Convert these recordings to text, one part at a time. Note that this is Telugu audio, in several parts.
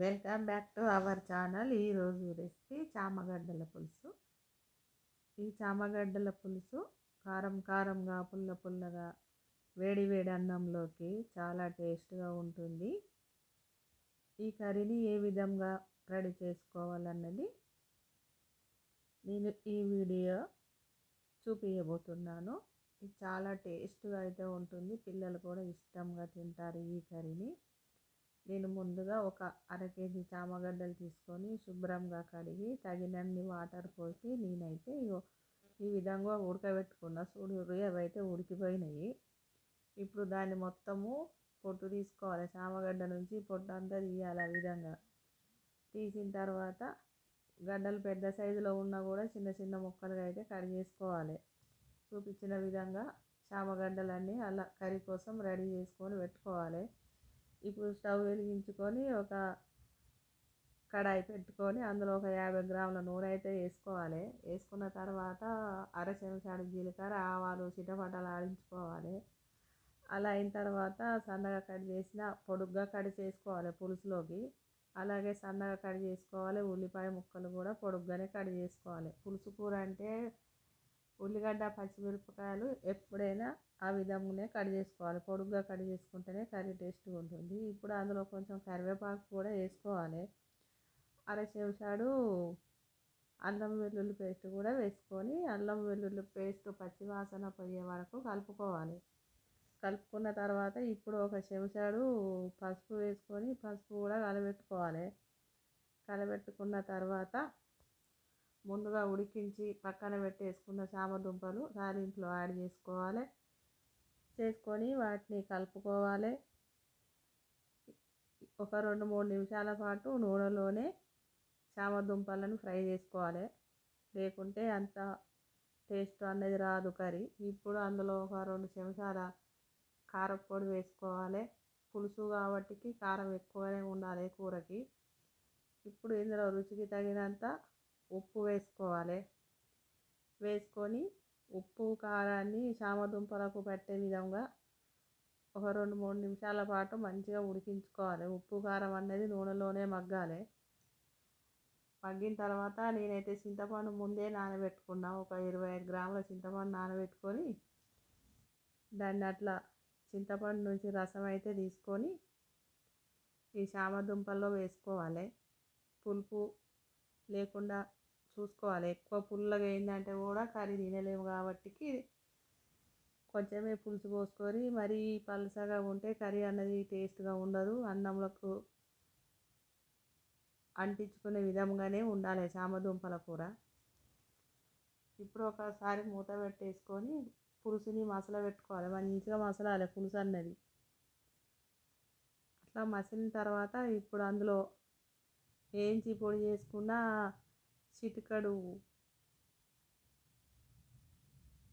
Welcome back to our channel. ఈరోజు రెసిపీ చామగడ్డల పులుసు. ఈ చామగడ్డల పులుసు కారం కారంగా పుల్ల పుల్లగా వేడి వేడి అన్నంలోకి చాలా టేస్ట్గా ఉంటుంది. ఈ కర్రీని ఏ విధంగా రెడీ చేసుకోవాలన్నది నేను ఈ వీడియో చూపించబోతున్నాను ఇది చాలా టేస్ట్గా అయితే ఉంటుంది. పిల్లలు కూడా ఇష్టంగా తింటారు ఈ కర్రీని. నేను ముందుగా ఒక అర కేజీ చామగడ్డలు తీసుకొని శుభ్రంగా కడిగి తగినన్ని వాటర్ పోసి నేనైతే ఈ విధంగా ఉడకబెట్టుకున్న. చూడు అవైతే ఉడికిపోయినాయి. ఇప్పుడు దాన్ని మొత్తము పొట్టు తీసుకోవాలి. చామగడ్డ నుంచి పొట్టు అంతా తీయాలి ఆ విధంగా. తీసిన తర్వాత గడ్డలు పెద్ద సైజులో ఉన్నా కూడా చిన్న చిన్న ముక్కలుగా అయితే కట్ చేసుకోవాలి. చూపించిన విధంగా చామగడ్డలన్నీ అలా కర్రీ కోసం రెడీ చేసుకొని పెట్టుకోవాలి. ఇప్పుడు స్టవ్ వెలిగించుకొని ఒక కడాయి పెట్టుకొని అందులో ఒక యాభై గ్రాముల నూనె అయితే వేసుకోవాలి. వేసుకున్న తర్వాత అర చెంచాడు జీలకర్ర ఆవాలు చిటపటలు ఆడించుకోవాలి. అలా అయిన తర్వాత సన్నగా కట్ చేసిన పొడుగ్గా కట్ చేసుకోవాలి పులుసులోకి. అలాగే సన్నగా కట్ చేసుకోవాలి. ఉల్లిపాయ ముక్కలు కూడా పొడుగ్గానే కట్ చేసుకోవాలి. పులుసు కూర అంటే ఉల్లిగడ్డ పచ్చిమిరపకాయలు ఎప్పుడైనా ఆ విధంగానే కట్ చేసుకోవాలి. పొడుగ్గా కట్ చేసుకుంటేనే కర్రీ టేస్ట్గా ఉంటుంది. ఇప్పుడు అందులో కొంచెం కరివేపాకు కూడా వేసుకోవాలి. అర చెంచాడు అల్లం వెల్లుల్లి పేస్ట్ కూడా వేసుకొని అల్లం వెల్లుల్లి పేస్ట్ పచ్చివాసన పోయే వరకు కలుపుకోవాలి. కలుపుకున్న తర్వాత ఇప్పుడు ఒక చెంచాడు పసుపు వేసుకొని పసుపు కూడా కలబెట్టుకోవాలి. కలబెట్టుకున్న తర్వాత ముందుగా ఉడికించి పక్కన పెట్టేసుకున్న చామదుంపలు తాలింపులో యాడ్ చేసుకోవాలి. చేసుకొని వాటిని కలుపుకోవాలి. ఒక రెండు మూడు నిమిషాల పాటు నూనెలోనే చామదుంపలను ఫ్రై చేసుకోవాలి. లేకుంటే అంత టేస్ట్ అనేది రాదు కర్రీ. ఇప్పుడు అందులో ఒక రెండు చెంచాల కారపొడి వేసుకోవాలి. పులుసు కాబట్టి కారం ఎక్కువనే ఉండాలి కూరకి. ఇప్పుడు ఇందులో రుచికి తగినంత ఉప్పు వేసుకోవాలి. వేసుకొని ఉప్పు కారాన్ని చామదుంపలకు పెట్టే విధంగా ఒక రెండు మూడు నిమిషాల పాటు మంచిగా ఉడికించుకోవాలి. ఉప్పు కారం అనేది నూనెలోనే మగ్గాలి. మగ్గిన తర్వాత నేనైతే చింతపండు ముందే నానబెట్టుకున్నా. ఒక ఇరవై ఐదు గ్రాముల చింతపండు నానబెట్టుకొని దాన్ని అట్లా చింతపండు నుంచి రసం అయితే తీసుకొని ఈ చామదుంపల్లో వేసుకోవాలి. పులుపు లేకుండా చూసుకోవాలి. ఎక్కువ పుల్లగా అయిందంటే కూడా కర్రీ తినలేము కాబట్టి కొంచెమే పులుసు పోసుకొని మరీ పలసగా ఉంటే కర్రీ అన్నది టేస్ట్గా ఉండదు. అన్నంలకు అంటించుకునే విధంగానే ఉండాలి చామదుంపల కూర. ఇప్పుడు ఒకసారి మూత పెట్టేసుకొని పులుసుని మసల పెట్టుకోవాలి. మంచిగా మసలాలి పులుసు అన్నది. అట్లా మసిలిన తర్వాత ఇప్పుడు అందులో వేయించి పొడి చేసుకున్న చిటికడు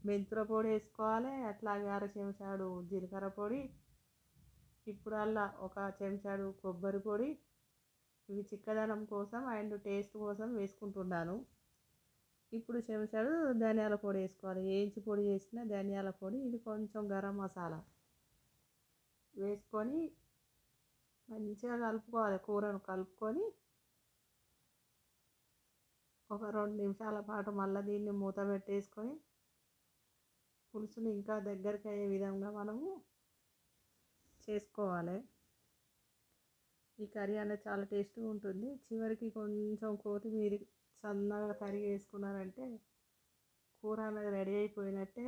మెంతుల పొడి వేసుకోవాలి అట్లాగే అర చెంచాడు జీలకర్ర పొడి ఇప్పుడు అలా ఒక చెంచాడు కొబ్బరి పొడి. ఇవి చిక్కదనం కోసం అండ్ టేస్ట్ కోసం వేసుకుంటున్నాను. ఇప్పుడు చెంచాడు ధనియాల పొడి వేసుకోవాలి. ఏంచి పొడి చేసిన ధనియాల పొడి ఇది కొంచెం గరం మసాలా వేసుకొని మంచిగా కలుపుకోవాలి కూరను కలుపుకొని. ఒక రెండు నిమిషాల పాటు మళ్ళీ దీన్ని మూత పెట్టేసుకొని పులుసుని ఇంకా దగ్గరికి అయ్యే విధంగా మనము చేసుకోవాలి. ఈ కర్రీ అనేది చాలా టేస్ట్గా ఉంటుంది. చివరికి కొంచెం కొత్తిమీర సన్నగా తరిగి వేసుకున్నారంటే కూర అనేది రెడీ అయిపోయినట్టే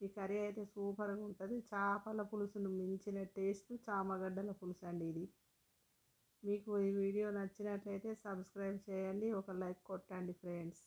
ఈ కర్రీ అయితే సూపర్గా ఉంటుంది. చేపల పులుసును మించిన టేస్ట్ చామగడ్డల పులుసు అండి ఇది. మీకు ఈ వీడియో నచ్చినట్లయితే సబ్స్క్రైబ్ చేయండి ఒక లైక్ కొట్టండి ఫ్రెండ్స్.